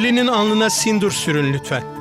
Gelinin alnına sindur sürün lütfen.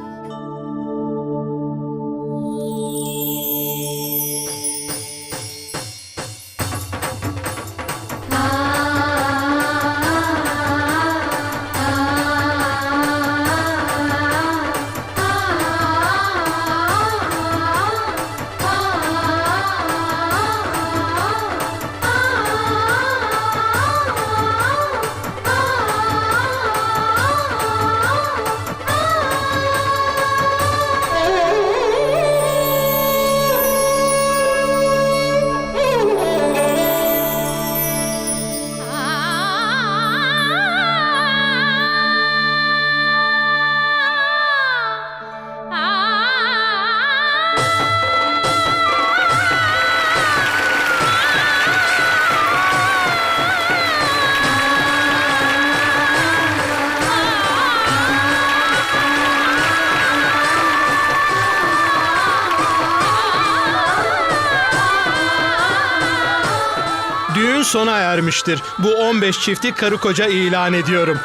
Sona ermiştir. Bu 15 çifti karı koca ilan ediyorum.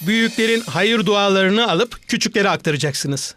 Büyüklerin hayır dualarını alıp küçüklere aktaracaksınız.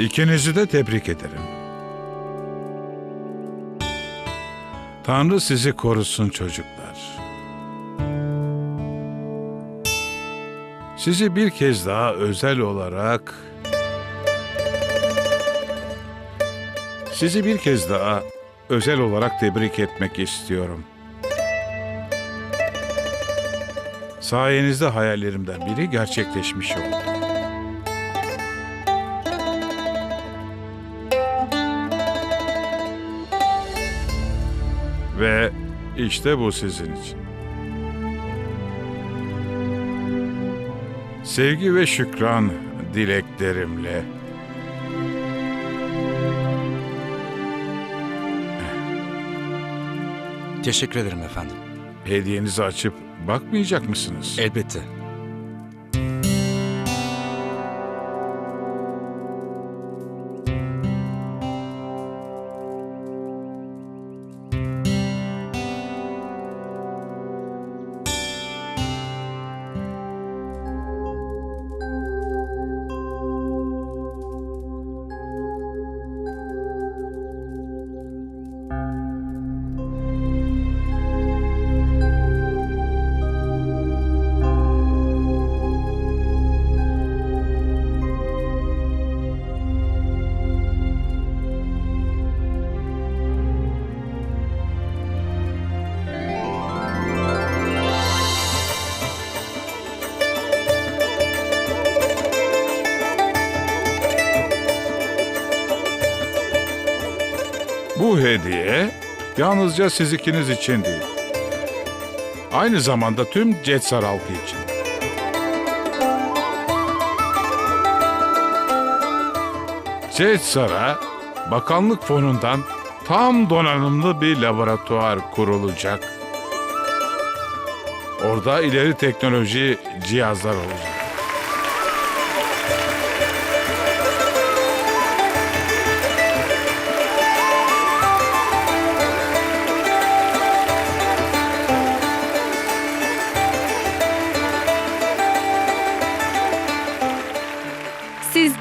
İkinizi de tebrik ederim. Tanrı sizi korusun çocuklar. Sizi bir kez daha özel olarak Sizi bir kez daha özel olarak tebrik etmek istiyorum. Sayenizde hayallerimden biri gerçekleşmiş oldu. Ve işte bu sizin için. Sevgi ve şükran dileklerimle. Teşekkür ederim efendim. Hediyenizi açıp bakmayacak mısınız? Elbette. Yalnızca siz ikiniz için değil. Aynı zamanda tüm Cetsar halkı için. Cetsar'a bakanlık fonundan tam donanımlı bir laboratuvar kurulacak. Orada ileri teknoloji cihazlar olacak.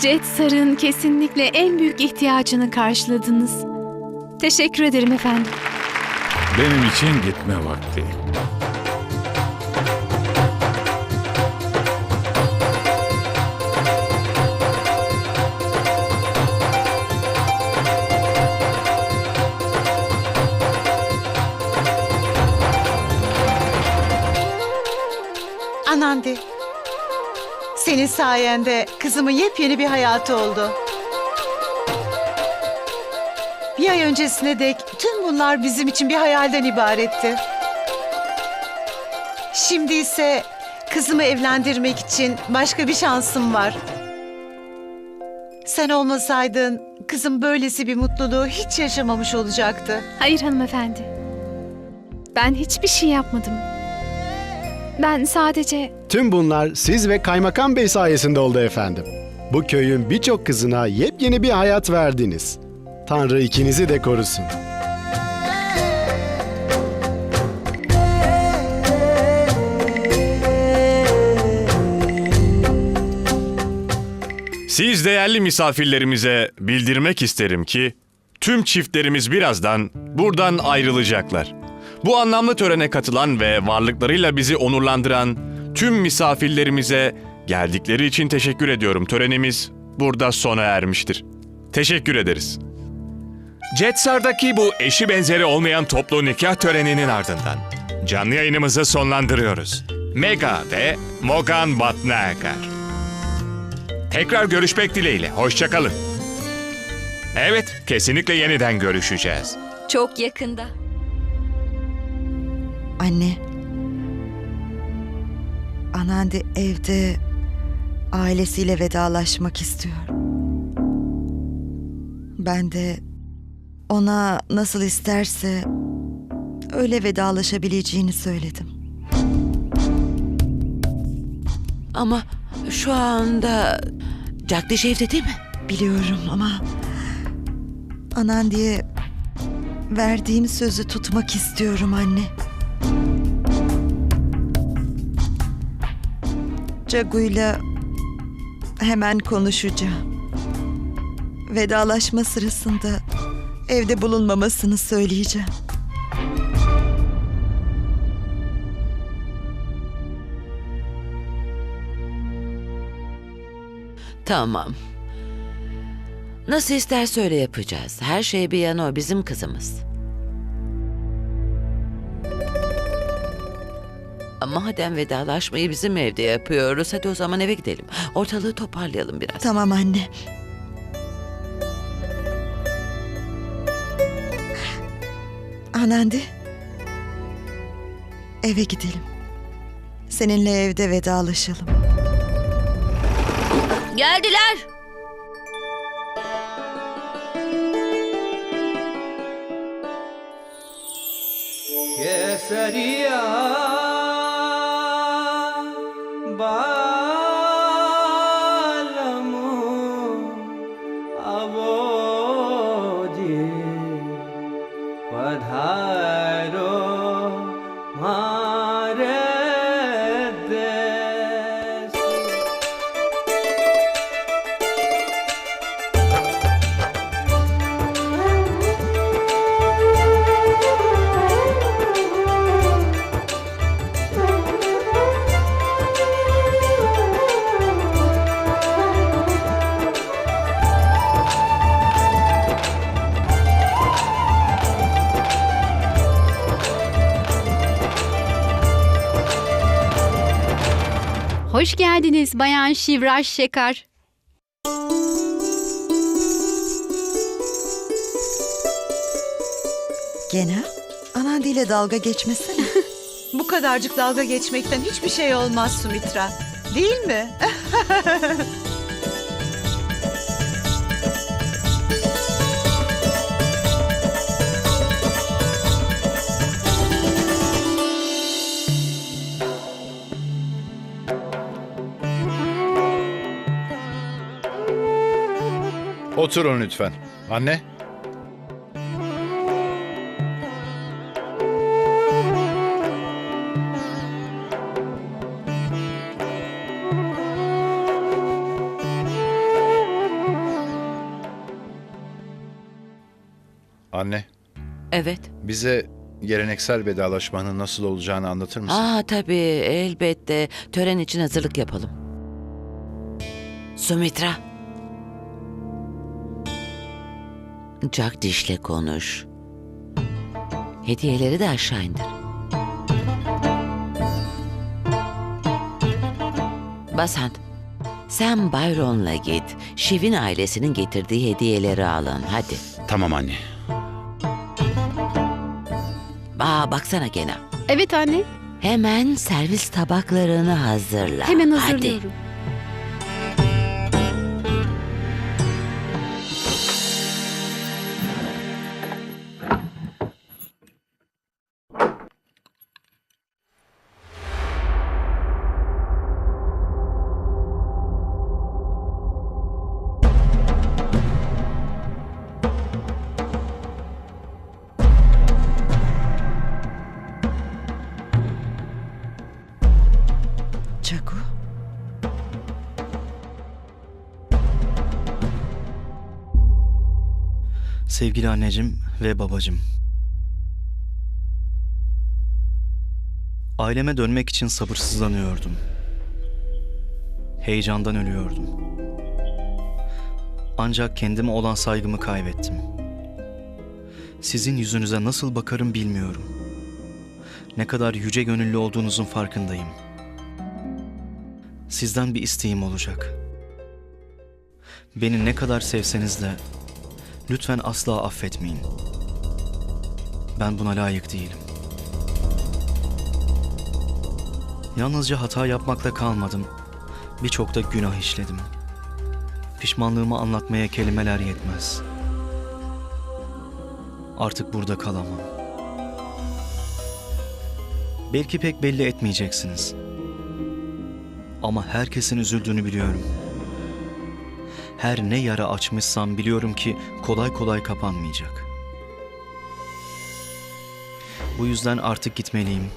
Jetsar'ın kesinlikle en büyük ihtiyacını karşıladınız. Teşekkür ederim efendim. Benim için gitme vakti. Senin sayende kızımın yepyeni bir hayatı oldu. Bir ay öncesine dek tüm bunlar bizim için bir hayalden ibaretti. Şimdi ise kızımı evlendirmek için başka bir şansım var. Sen olmasaydın kızım böylesi bir mutluluğu hiç yaşamamış olacaktı. Hayır hanımefendi. Ben hiçbir şey yapmadım. Ben sadece Tüm bunlar siz ve Kaymakam Bey sayesinde oldu efendim. Bu köyün birçok kızına yepyeni bir hayat verdiniz. Tanrı ikinizi de korusun. Siz değerli misafirlerimize bildirmek isterim ki tüm çiftlerimiz birazdan buradan ayrılacaklar. Bu anlamlı törene katılan ve varlıklarıyla bizi onurlandıran tüm misafirlerimize geldikleri için teşekkür ediyorum. Törenimiz burada sona ermiştir. Teşekkür ederiz. Jetsar'daki bu eşi benzeri olmayan toplu nikah töreninin ardından canlı yayınımızı sonlandırıyoruz. Mega ve Mogan Batnagar. Tekrar görüşmek dileğiyle. Hoşçakalın. Evet, kesinlikle yeniden görüşeceğiz. Çok yakında. Anne. Anandi evde ailesiyle vedalaşmak istiyor. Ben de ona nasıl isterse öyle vedalaşabileceğini söyledim. Ama şu anda Jagdish evde değil mi? Biliyorum ama Anandi'ye verdiğim sözü tutmak istiyorum anne. Cagu'yla hemen konuşacağım. Vedalaşma sırasında evde bulunmamasını söyleyeceğim. Tamam. Nasıl isterse öyle yapacağız. Her şey bir yana o bizim kızımız. Madem vedalaşmayı bizim evde yapıyoruz hadi o zaman eve gidelim. Ortalığı toparlayalım biraz. Tamam anne. Anandi. Eve gidelim. Seninle evde vedalaşalım. Geldiler. Keseriya hoş geldiniz Bayan Şivraj Şekar. Gene? Anandi ile dalga geçmesene. Bu kadarcık dalga geçmekten hiçbir şey olmaz Sumitra. Değil mi? Oturun lütfen. Anne. Anne, Evet. bize geleneksel vedalaşmanın nasıl olacağını anlatır mısın? Aa tabii elbette. Tören için hazırlık yapalım. Sumitra. Jagdish'le konuş. Hediyeleri de aşağı indir. Basant, sen Byron'la git. Şiv'in ailesinin getirdiği hediyeleri alın. Hadi. Tamam anne. Aa baksana gene. Evet anne. Hemen servis tabaklarını hazırla. Hemen Hadi. hazırlıyorum. Çaku. Sevgili anneciğim ve babacığım. Aileme dönmek için sabırsızlanıyordum. Heyecandan ölüyordum. Ancak kendime olan saygımı kaybettim. Sizin yüzünüze nasıl bakarım bilmiyorum. Ne kadar yüce gönüllü olduğunuzun farkındayım. Sizden bir isteğim olacak. Beni ne kadar sevseniz de Lütfen asla affetmeyin. Ben buna layık değilim. Yalnızca hata yapmakla kalmadım. Birçok da günah işledim. Pişmanlığımı anlatmaya kelimeler yetmez. Artık burada kalamam. Belki pek belli etmeyeceksiniz. Ama herkesin üzüldüğünü biliyorum. Her ne yara açmışsam biliyorum ki kolay kolay kapanmayacak. Bu yüzden artık gitmeliyim.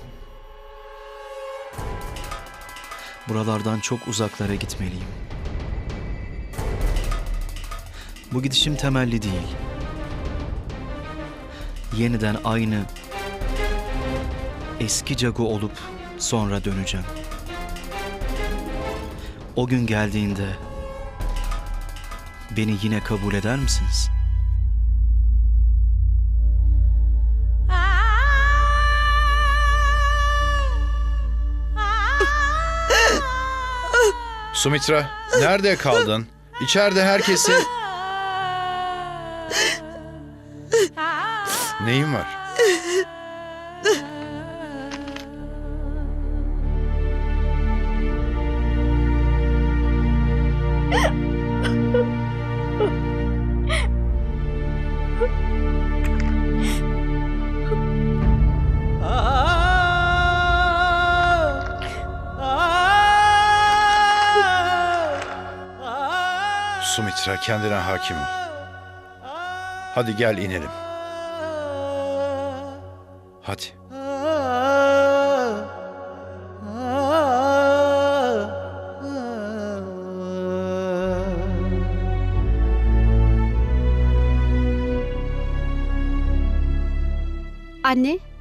Buralardan çok uzaklara gitmeliyim. Bu gidişim temelli değil. Yeniden aynı eski Cago olup sonra döneceğim. O gün geldiğinde Beni yine kabul eder misiniz? Sumitra, nerede kaldın? İçeride herkesin... Neyin var? Sumitra kendine hakim ol. Hadi gel inelim. Hadi. Anne.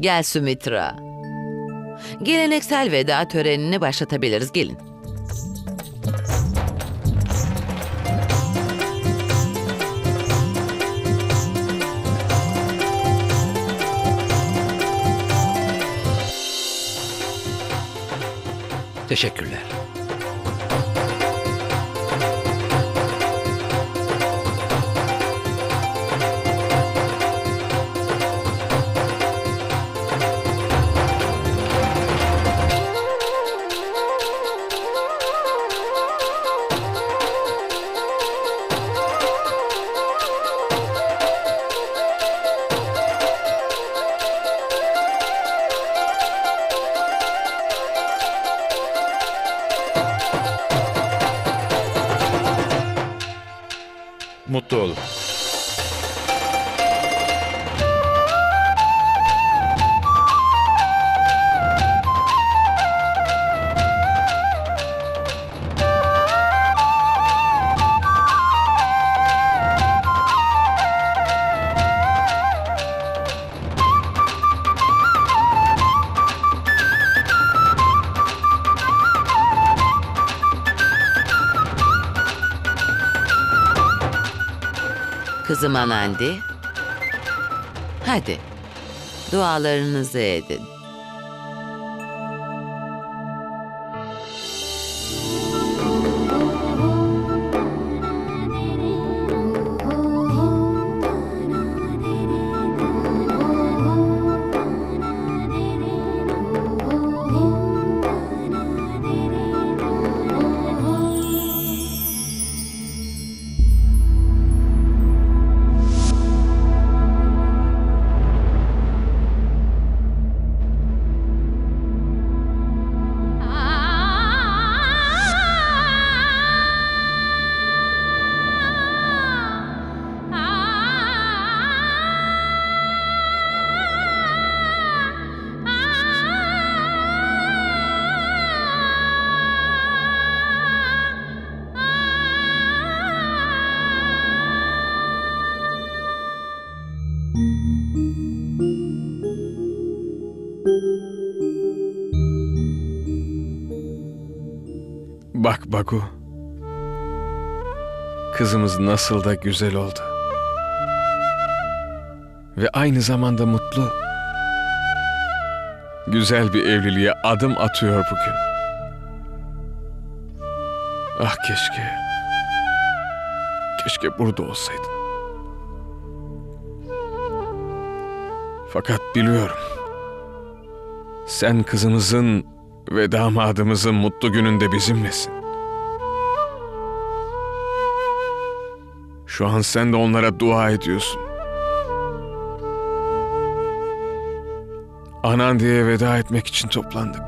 Gel Sumitra. Geleneksel veda törenini başlatabiliriz. Gelin. Teşekkürler. Mutlu Kızım Anandi. Hadi. Dualarınızı edin. Bagu. Kızımız nasıl da güzel oldu. Ve aynı zamanda mutlu. Güzel bir evliliğe adım atıyor bugün. Ah keşke. Keşke burada olsaydın. Fakat biliyorum. Sen kızımızın ve damadımızın mutlu gününde bizimlesin. Şu an sen de onlara dua ediyorsun. Anan diye veda etmek için toplandık.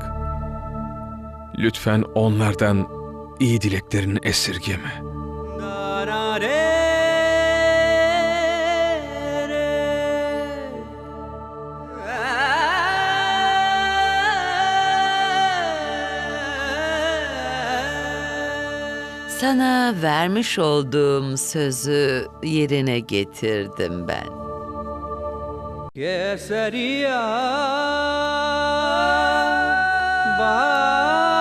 Lütfen onlardan iyi dileklerini esirgeme. Da Sana vermiş olduğum sözü yerine getirdim ben. Keseriya Bağ